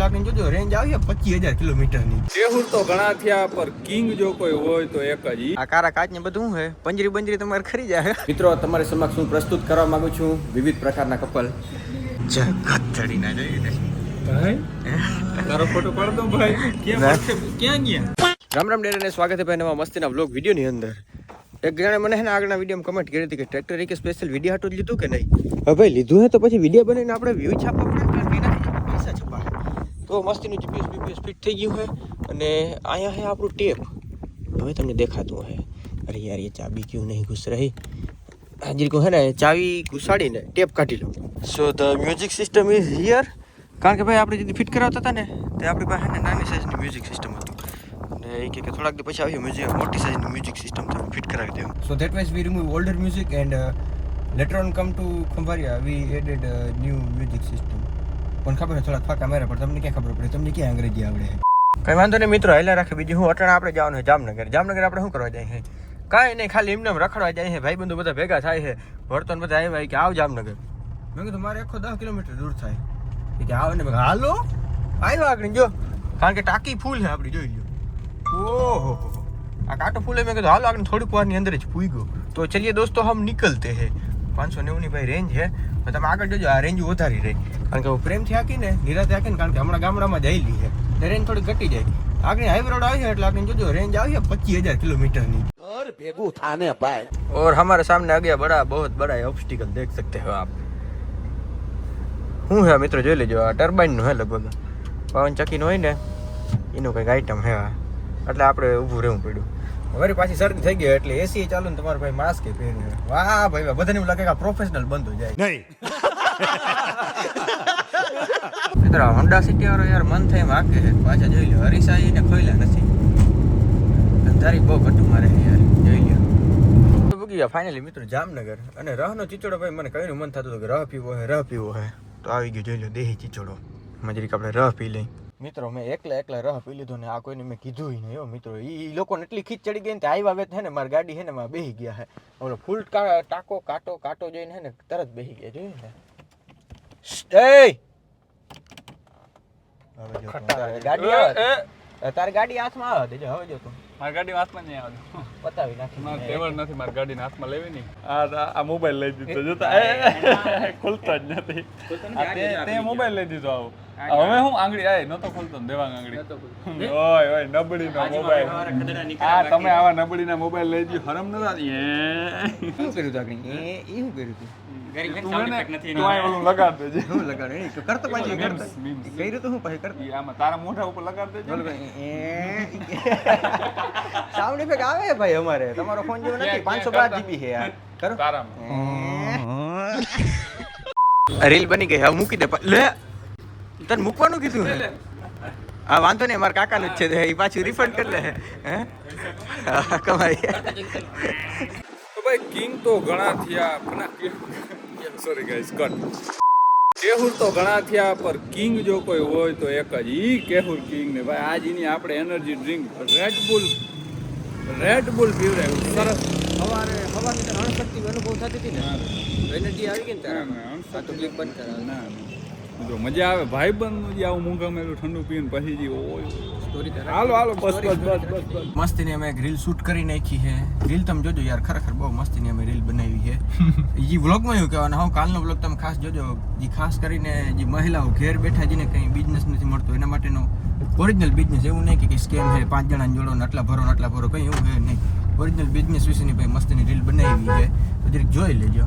આપણે જોજો રેન્જ આવી પચીસ હજાર કિલોમીટરની કેહુર તો ઘણા થયા પર કિંગ જો કોઈ હોય તો એક જ આ કારા કાચ ને બધું હે પંજરી બંજરી તમારે ખરી જાય મિત્રો તમારી સમક્ષ હું પ્રસ્તુત કરવા માંગુ છું વિવિધ પ્રકારના કપલ. જગત ચડી ના જઈ ભાઈ તારો ફોટો પાડ દો ભાઈ. ના. ક્યાં ગયા? રામ રામ ડેરાને સ્વાગત છે ભાઈ નવા મસ્તીના વિડીયોની અંદર. એક જણે મને છે ને આગળના વિડીયોમાં કમેન્ટ કરી હતી કે ટ્રેક્ટર એક સ્પેશિયલ વીડિયો હાટું લીધું કે નહીં? હવે ભાઈ લીધું હે તો પછી વીડિયો બનાવીને આપણે વ્યૂ છાપવા પડે કારણ કે એનાથી આપણે પૈસા છપાય તો મસ્તીનું જીપીએસ બીપીએસ ફિટ થઈ ગયું છે અને અહીંયા છે આપણું ટેપ. હવે તમને દેખાતું હે. અરે યાર, એ ચાબી ક્યું નહીં ઘુસ રહી? હાજર કહું હે ને, ચાવી ઘુસાડીને ટેપ કાઢી લો so the music system is here કારણ કે ભાઈ, આપણે જે ફિટ કરાવતા હતા ને, તે આપણી પાસે ને નાની સાઇઝની મ્યુઝિક સિસ્ટમ હતી. અને એ કે થોડાક દી પછી આવ્યું મ્યુઝિક મોટી સાઇઝની મ્યુઝિક સિસ્ટમ તો ફિટ કરાવી દેવું. So that means we remove older music and later on come to Khambhalia we added new music system પણ ખબર છે થોડા ફાકા મારે પણ તમને ક્યાં ખબર પડે? તમને ક્યાં અંગ્રેજી આવડે? કઈ વાંધો નહીં મિત્રો હેલા રાખે. બીજું હું અટાણા આપણે જવાનું છે જામનગર. જામનગર આપણે શું કરવા જાય છે? કાંઈ નહીં ખાલી એમને એમ રખડવા જાય છે. ભાઈ બંધુ બધા ભેગા થાય છે. વર્તન બધા આવ્યા કે આવ જામનગર. મેં કીધું મારે આખો દસ કિલોમીટર દૂર થાય. કે આવો ને હાલો? આવ્યો આગળ જો. કારણ કે ટાંકી ફૂલ છે આપણી જોઈ લો ઓહો આ કાંટો ફૂલ મેં કીધું હાલો આગળ થોડીક વારની અંદર જ પૂઈ ગયો. તો ચલીએ દોસ્તો હમ નીકળતે હે. પાંચસો નેવું ની ભાઈ રેન્જ છે તો તમે આગળ જોજો આ રેન્જ વધારી રહી કારણ કે હું પ્રેમથી હાકીને નિરાતે હાકીને કારણ કે હમણાં ગામડામાં જઈલી છે તો રેન્જ થોડી ઘટી જાય આગળ હાઈવે રોડ આવી છે એટલે આપણે જોજો રેન્જ આવી છે પચીસ હજાર કિલોમીટરની ભેગું થાને ભાઈ और हमारे सामने आ गया बड़ा बहुत बड़ा ऑब्स्टिकल देख सकते हो आप શું હે મિત્રો જોઈ લેજો આ ટર્બાઇન નું હે લગભગ પવન ચક્કીનું હોય ને એનું કંઈક આઈટમ હે આ એટલે આપણે ઊભું રહેવું પડ્યું વળી પાછી શરદી થઈ ગઈ એટલે એસી ચાલુ ને તમારે ભાઈ માસ્ક પહેર્યું વાહ ભાઈ વાહ બધાને એવું લાગે કે પ્રોફેશનલ બંધ જાય. નહીં. મિત્રો હોન્ડા સિટી વાળો યાર મન થાય એમ હાકે છે. પાછા જોઈ લો હરીસાઈ એને ખોઈલા નથી. અંધારી બહુ ઘટું મારે યાર જોઈ લો પૂગી ગયા ફાઇનલી મિત્રો જામનગર. અને રહનો ચીચોડો ભાઈ મને કયું મન થતું હતું કે રહ પીવો હે રહ પીવો હે. તો આવી ગયો જોઈ લો દેહી ચીચોડો. મજરીક આપણે રહ પી લઈ. મિત્રો મેં એકલા એકલા રહ પી લીધો ને આ કોઈને મેં કીધું નહીં હો મિત્રો. એ લોકોને એટલી ખીચ ચડી ગઈ ને આવ્યા વેત હે ને મારી ગાડી હે ને માં બેહી ગયા હે. ઓલો ફૂલ ટાકો કાટો કાટો જોઈને હે ને તરત બેહી ગયા જોયું ને? ગાડી આવે. તારી ગાડી હાથમાં આવે દેજો હવે જો તું. મારી ગાડી હાથમાં નહીં આવે. બતાવી નાખી મારે ટેવર નથી મારી ગાડી હાથમાં લેવી નહીં. આ આ- મોબાઈલ લઈ દીધો જોતા ખુલતો જ નથી. તે- તે મોબાઈલ લઈ દીધો આવો. હવે હું આંગળી આય નતો ખોલતો ને દેવાંગ આંગળી. ઓય ઓય નબળી નો મોબાઈલ આ તમે આવા નબળી ના મોબાઈલ લઈ દીધો હરમ ન થતી એ શું કર્યું તું આગળ? એ એ શું કર્યું તું? તું હે ને તું આય ઓલું લગાડ દેજે. શું લગાડ્યું એ કરતો પાછી કરતો. memes. કર્યું તો શું પછી આમાં તારા મોઢા ઉપર લગાડ દેજે બોલો સાઉન્ડ ઇફેક્ટ આવે ભાઈ અમારે. તમારો ફોન જેવો નથી. પાંચસો બાર? જીબી છે યાર. રીલ બની ગઈ. હવે મૂકી દે. લે. તને મૂકવાનું કીધું હે? હા વાંધો નહીં મારા કાકાનું જ છે એ પાછું રિફંડ કરી લે હે કમાઈ. તો ભાઈ કિંગ તો ઘણા થયા પણ સોરી ગાઈસ કટ કેહુર તો ઘણા થયા પર કિંગ જો કોઈ હોય તો એક જ. ઈ કેહુર કિંગ ને ભાઈ આજ એની આપણે energy drink red Red Bull Red Bull પીવડાવ્યું સરસ. સવારે સવારની તને અણશક્તિ અનુભવ થતી હતી ને? એનર્જી આવી ગઈ ને તારા ના, ના, તો ક્લિક બંધ કરાવે ના. ના. જો મજા આવે ભાઈ બંધ જે આવું મૂંગા મેલું ઠંડુ પીને પછી જે ઓય હાલો હાલો બસ બસ બસ બસ બસ. મસ્તીની અમે એક રીલ શૂટ કરી નાખી છે. રીલ તમે જોજો યાર ખરેખર બહુ મસ્તીની અમે રીલ બનાવી છે. એ વ્લોગમાં એવું કહેવાનું હા કાલનો વ્લોગ તમે ખાસ જોજો. જે ખાસ કરીને જે મહિલાઓ ઘેર બેઠા જેને કંઈ બિઝનેસ નથી મળતો એના માટેનો ઓરિજિનલ બિઝનેસ એવું નહીં કે સ્કેમ છે પાંચ જણા જોડો ને આટલા ભરો ને આટલા ભરો કંઈ એવું છે નહીં. ઓરિજિનલ બિઝનેસ વિશેની ભાઈ મસ્તીની રીલ બનાવી છે. તો જોઈ લેજો.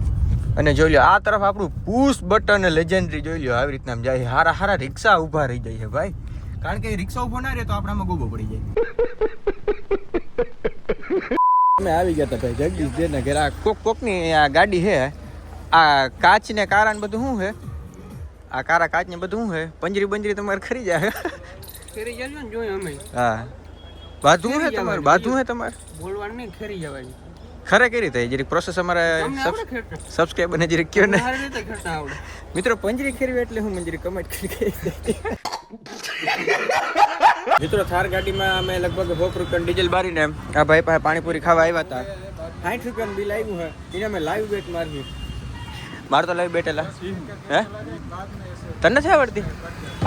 અને જોઈ લો આ તરફ આપણું પુશ બટન લેજેન્ડરી જોઈ લો આવી રીતના જાય હારા હારા રિક્ષા ઊભા રહી જાય છે ભાઈ. કારણ કે રિક્ષા ઊભો ના રહે તો આપણામાં ગોગો પડી જાય. અમે આવી ગયા હતા ભાઈ જગદીશ બેન ઘરે આ કોક કોકની આ ગાડી છે આ કાચ ને કારા ને બધું શું છે? આ કારા કાચ ને બધું શું છે? પંજરી બંજરી તમારે ખરી જાય ખરી જાય ને જોઈએ અમે. હા. બાધું છે તમારે બાધું છે તમારે? બોલવાનું નહીં ખરી જવાની ખરે કઈ રીતે જરીક પ્રોસેસ અમારે સબસ્ક્રાઇબ અને જરીક કયો ને મિત્રો પંજરી ખેરવી એટલે હું મંજરી કમેન્ટ કરી મિત્રો થાર ગાડીમાં અમે લગભગ સો રૂપિયાનું ડીઝલ બારીને આ ભાઈ પાસે પાણીપુરી ખાવા આવ્યા હતા. સાઠ રૂપિયાનું બિલ આવ્યું હોય એને અમે લાઈવ બેટ માર્યું. મારે તો લાઈવ બેટેલા હે? તને નથી આવડતી?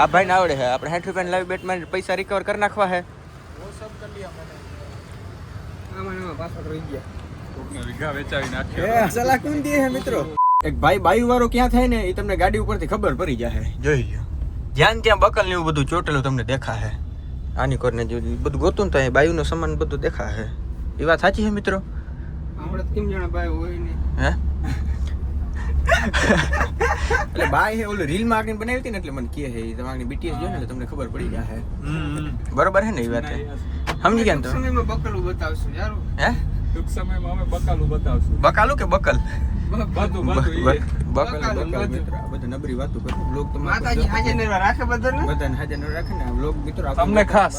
આ ભાઈને આવડે છે આપણે સાઠ રૂપિયાની બેટ બેટમાં પૈસા રિકવર કરી નાખવા ને આમાં પાછળ રહી ગયા. કોકને વીઘા વેચાવી નાખ્યો સલાહ કોણ દે છે મિત્રો. એક ભાઈ બાયુ વાળો ક્યાં થાય ને એ તમને ગાડી ઉપરથી ખબર પડી જાય જોઈ લ્યો. જ્યાં ત્યાં બકલ ને એવું બધું ચોટેલું તમને દેખાશે આની કોરને જો બધું ગોતું ને બાયુનો સામાન બધું દેખાશે એ વાત સાચી છે મિત્રો? કેમ જણા ભાઈ હોય ને? હે? એટલે બાય હે ઓલું રીલમાં આગળ બનાવી હતી ને એટલે મને કહે છે એ તમારી બીટીએસ જો ને એટલે તમને ખબર પડી જાય બરોબર છે ને એ વાત સમજી ગયા તો? સમયમાં બકલું બતાવશું યાર. હે? ટૂંક સમયમાં અમે બકાલું બતાવશું. બકાલું કે બકલ? બધું બધું બકલ બકલ, બકલ બધું. મિત્રો. આ બધું નબળી વાતો કરો. બ્લોગ તો માતાજી હાજર ને રાખે બધાને? બધાને હાજર ન રાખે ને બ્લોગ મિત્રો તમને ખાસ.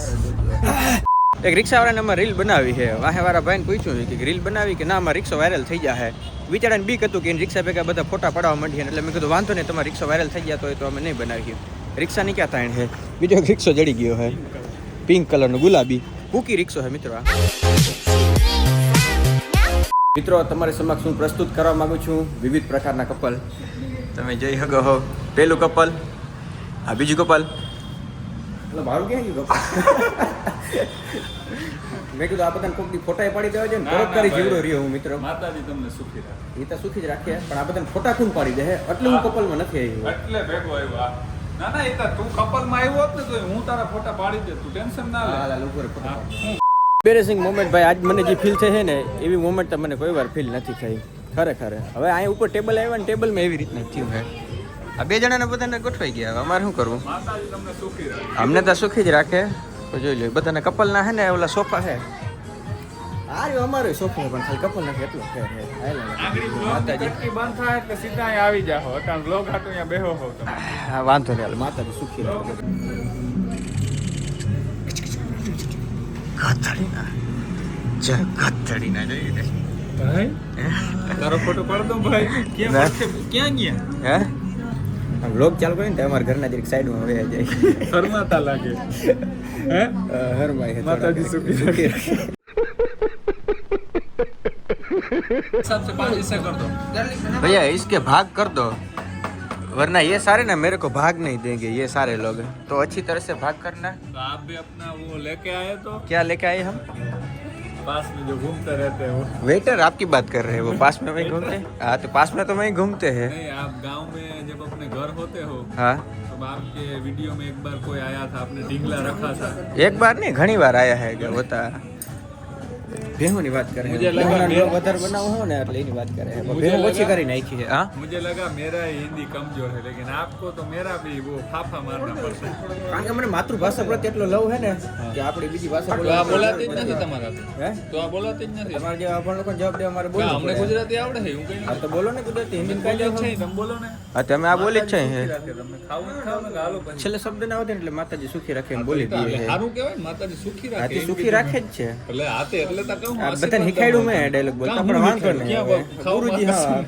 એક રિક્ષાવાળાને અમારે રીલ બનાવી છે. વાહે વાળા ભાઈને પૂછ્યું કે રીલ બનાવી કે ના આમાં રિક્ષો વાયરલ થઈ જાય વિચારાને બીક હતું કે રિક્ષા ભેગા બધા ફોટા પડાવવા માંડીએ એટલે મેં કીધું વાંધો નહીં તમારે રિક્ષો વાયરલ થઈ ગયા તો તો અમે નહીં બનાવી રિક્ષા ની ક્યાં તાણ છે બીજો રિક્ષો જડી ગયો છે પિંક કલરનો ગુલાબી. પૂકી રિક્ષો છે મિત્રો આ. મિત્રો તમારી સમક્ષ હું પ્રસ્તુત કરવા માંગુ છું વિવિધ પ્રકારના કપલ. તમે જઈ શકો હો. પેલું કપલ આ બીજું કપલ? એટલે મારું ક્યાં ગયું કપલ? મેં કીધું આ બધાને કોઈક દી ફોટા પાડી દેવા છે ને કરી જીવડો રહ્યો હું મિત્રો. માતાજી તમને સુખી રાખે. એ તો સુખી જ રાખે પણ આ બધાને ફોટા કોણ પાડી દે હે? એટલે હું કપલમાં નથી આવ્યો. એટલે ભેગો આવ્યો ના ના એ તો તું કપલમાં આવ્યો હોત ને તો હું તારા ફોટા પાડી દે તું ટેન્શન ના લે. હું એમ્બેરેસિંગ મોમેન્ટ ભાઈ આજ મને જે ફીલ થઈ છે ને એવી મોમેન્ટ મને કોઈ વાર ફીલ નથી થઈ. ખરેખર. હવે અહીંયા ઉપર ટેબલ આવ્યા ને ટેબલમાં એવી રીતના થયું હે આ બે જણાને બધાને ગોઠવાઈ ગયા હવે અમારે શું કરવું? માતાજી તમને સુખી રાખે અમને તો સુખી જ રાખે. તો જોઈ લો બધાને કપલના હે ને ઓલા સોફા છે. આ રહ્યો અમારો સોફો પણ ખાલી કપલ નથી એટલો છે. હે. હાલો. આંગળી બ્લોગની કટકી બંધ થાય એટલે સીધા અહીં આવી જાઓ. અટાણ બ્લોગ હાટું અહીંયા બેહો હો તમે. હા વાંધો નહીં હાલ માતાજી સુખી રાખે. ગધડીના જય ગધડીના જોઈ લે ભાઈ તારો ફોટો પાડ દો ભાઈ કેમ ના. વચ્ચે- ક્યાં ગયા હે આ વ્લોગ ચાલુ કરીને તો અમારા ઘરના જરીક સાઈડમાં વહી જાય શરમાતા લાગે હે હરમાઈ હે માતાજી થોડા. સુખી રાખે. सबसे पाँच हिस्से कर दो भैया इसके भाग कर दो वरना ये सारे ना मेरे को भाग नहीं देंगे ये सारे लोग। तो अच्छी तरह से भाग करना। तो आप भी अपना वो लेके आए तो? क्या लेके आए हम? पास में जो घूमते रहते हो वेटर आपकी बात कर रहे हैं वो पास में वही घूमते हैं? हाँ तो पास में तो वही घूमते हैं। आप गाँव में जब अपने घर होते हो हाँ। आपके वीडियो में एक बार कोई आया था आपने ढींगला रखा था। एक बार नहीं घनी बार आया है क्या होता? ભેહોની વાત કરે મુજે લગા લોગ વધારે બનાવો હો ને એટલે એની વાત કરે ભેહો ઓછી કરી નાખી છે હા મુજે લગા મેરા હિન્દી કમજોર હે લેકિન આપકો તો મેરા ભી વો ફાફા મારના પડશે કારણ કે મને માતૃભાષા પ્રત્યે એટલો લવ હે ને કે આપણી બીજી ભાષા બોલવા બોલાતી જ નથી તમારા હે તો આ બોલાતી જ નથી તમારે જે આપણ લોકો જવાબ દેવા મારે બોલો અમને ગુજરાતી આવડે છે હું કઈ આ તો બોલો ને ગુજરાતી હિન્દી કાઈ છે તમે બોલો ને હા તમે આ બોલી જ છે તમે ખાવ ને ખાવ ને હાલો પછી છેલ્લે શબ્દ ના આવે એટલે માતાજી સુખી રાખે એમ બોલી દીધી સારું કહેવાય માતાજી સુખી રાખે સુખી રાખે જ છે એટલે હાથે એટલે તક બધાને શીખાડ્યું મેં ડાયલોગ બોલતા પણ વાંધો નહીં. ગુરુજી હા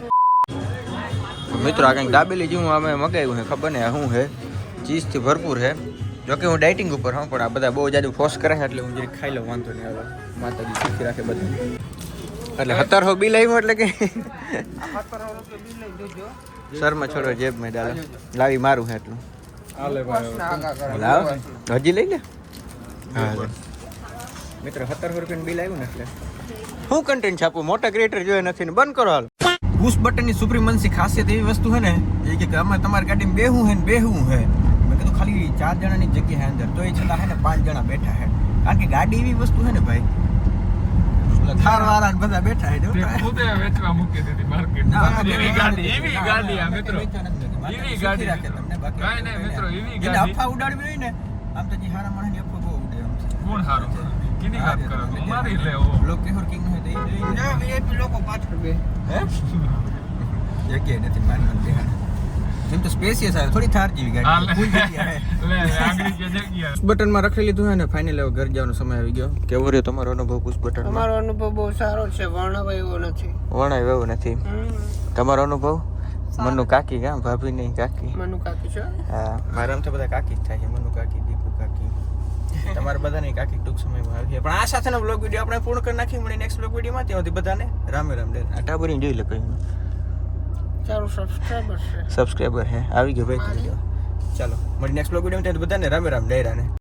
મિત્રો આ કંઈક દાબેલી જેવું અમે મગાવ્યું છે ખબર ને શું છે. ચીઝથી ભરપૂર છે. જો કે હું ડાયટિંગ ઉપર હું પણ આ બધા બહુ જાજુ ફોર્સ કરે છે એટલે હું જે ખાઈ લઉં વાંધો નહીં આવે માતાજી સુખી રાખે બધું. એટલે સત્તરસો બિલ આવ્યું એટલે કે? શર્મા છોડો જેબ મેં ડાલે. લાવી મારું છે એટલું. હજી લઈ લે? હા લે. મિત્રો સત્તરસો રૂપિયાનું બિલ આવ્યું ને એટલે. શું કન્ટેન્ટ છાપું? મોટા ક્રિએટર જોયે નથી ને બંધ કરો હાલ. પુશ બટનની સુપ્રીમન્સી ખાસિયત એવી વસ્તુ છે ને એ કે અમે તમારી ગાડીમાં બેહું હે ને બેહું હે. મેં કીધું ખાલી ચાર જણાની જગ્યા હે અંદર તો એ છતાં હે ને પાંચ જણા બેઠા હે. કારણ કે ગાડી એવી વસ્તુ છે ને ભાઈ થાર વાળા બધા બેઠા હે પોતે વેચવા મૂકી દીધી માર્કેટ એવી ગાડી એવી ગાડી આ મિત્રો. એવી ગાડી. રાખે તમને, બાકી કાંઈ નહીં મિત્રો એવી ગાડી. અફવા ઉડાડવી હોય ને આમ તો જે હારા માણસની અફવા બહુ ઉડે આમ કોણ હારું? કીની વાત કરો તું મારી લે ઓ લોક કેહોર કિંગ એ જોઈને ના VIP લોકો પાછળ બે. હે? જગ્યાએ નથી મારી બેહાડે. એમ તો સ્પેસિયસ આવે થોડી થાર જેવી ગાડી. ફૂલ જગ્યા. હે. આંગળી બટનમાં રાખી લીધું હે ને ફાઇનલ હવે ઘર જવાનો સમય આવી ગયો. કેવો રહ્યો તમારો અનુભવ પુશ બટન તમારો અનુભવ બહુ સારો છે વર્ણવ એવો નથી. વર્ણવ એવો નથી. તમારો અનુભવ? મનુ કાકી કા ભાભી નહીં કાકી. મનુ કાકી છે? હા. મારા આમ તો બધા કાકી જ થાય છે મનુ કાકી દીપુ કાકી. તમારે બધાની કાકી ટૂંક સમયમાં આવી પણ આ સાથેનો બ્લોગ વીડિયો આપણે પૂર્ણ કરી નાખી મળી નેક્સ્ટ બ્લોગ વિડીયોમાં ત્યાંથી બધાને રામે રામ લે આ ટાબરી જોઈ લે કઈ. ચારું સબસ્ક્રાઈબર છે. સબસ્ક્રાઈબર હે. આવી ગયો ભાઈ વીડિયો ચાલો મળી નેક્સ્ટ બ્લોગ વીડિયો બધાને રામે રામ ડાયરાને